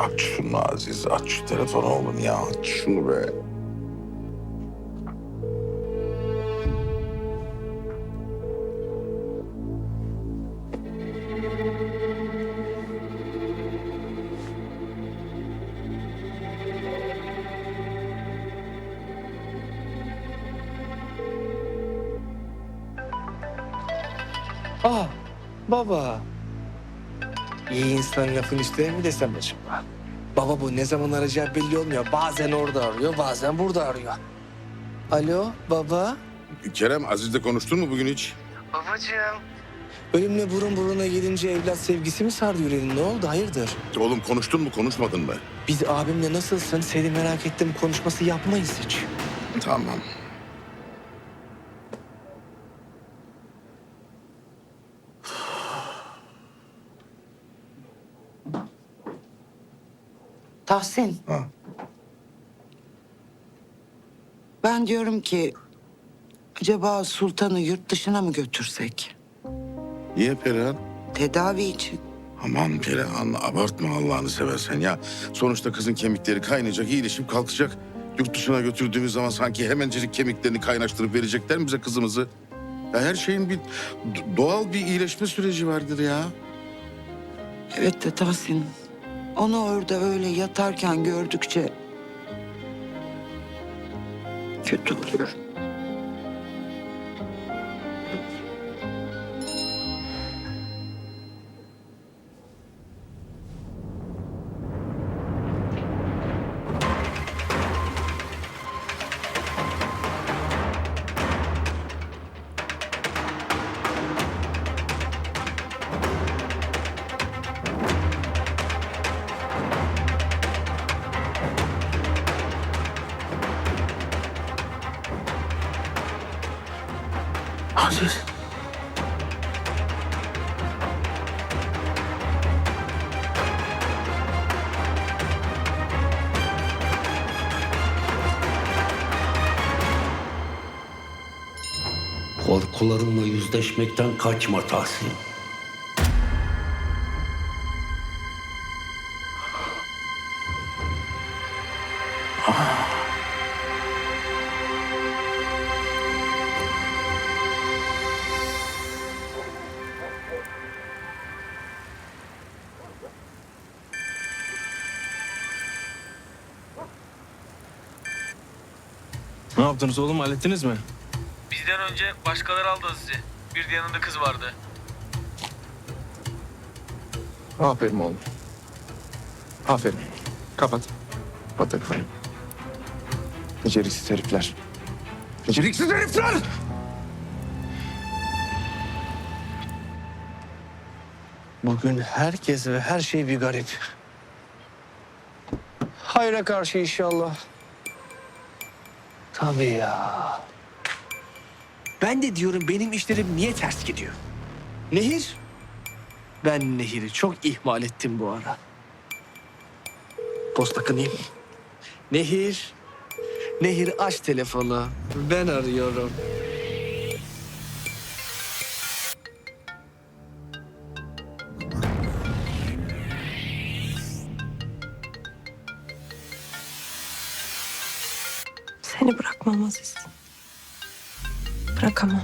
Aç şunu Aziz, aç şu telefonu oğlum ya. Aç şunu be. Aa baba. İyi insan lafın üstüne mi desem acaba? Baba bu ne zaman arayacağı belli olmuyor. Bazen orada arıyor, bazen burada arıyor. Alo baba. Kerem, Aziz'le konuştun mu bugün hiç? Babacığım. Ölümle burun buruna gelince evlat sevgisi mi sardı yüreğini? Ne oldu? Hayırdır? Oğlum konuştun mu, konuşmadın mı? Biz abimle nasılsın? Seni merak ettim. Konuşması yapmayız hiç. Tamam. Tahsin. Ha. Ben diyorum ki acaba Sultan'ı yurt dışına mı götürsek? Niye Perihan? Tedavi için. Aman Perihan, abartma Allah'ını seversen ya. Sonuçta kızın kemikleri kaynayacak, iyileşip kalkacak. Yurt dışına götürdüğümüz zaman sanki hemencecik kemiklerini kaynaştırıp verecekler mi bize kızımızı? Ya her şeyin bir doğal bir iyileşme süreci vardır ya. Evet de Tahsin. Onu orada öyle yatarken gördükçe kötü oluyorum. Aziz. Korkularınla yüzleşmekten kaçma Tahsin. Ne yaptınız oğlum hallettiniz mi? Bizden önce başkaları aldı Aziz'i. Bir de yanında kız vardı. Aferin oğlum. Aferin. Kapat. Kapat telefonu. Beceriksiz herifler. Beceriksiz herifler! Bugün herkes ve her şey bir garip. Hayra karşı inşallah. Tabii ya. Ben de diyorum benim işlerim niye ters gidiyor? Nehir? Ben Nehir'i çok ihmal ettim bu ara. Posta kınayım. Nehir. Nehir aç telefonu. Ben arıyorum. Seni bırakmam Aziz. Bırakamam.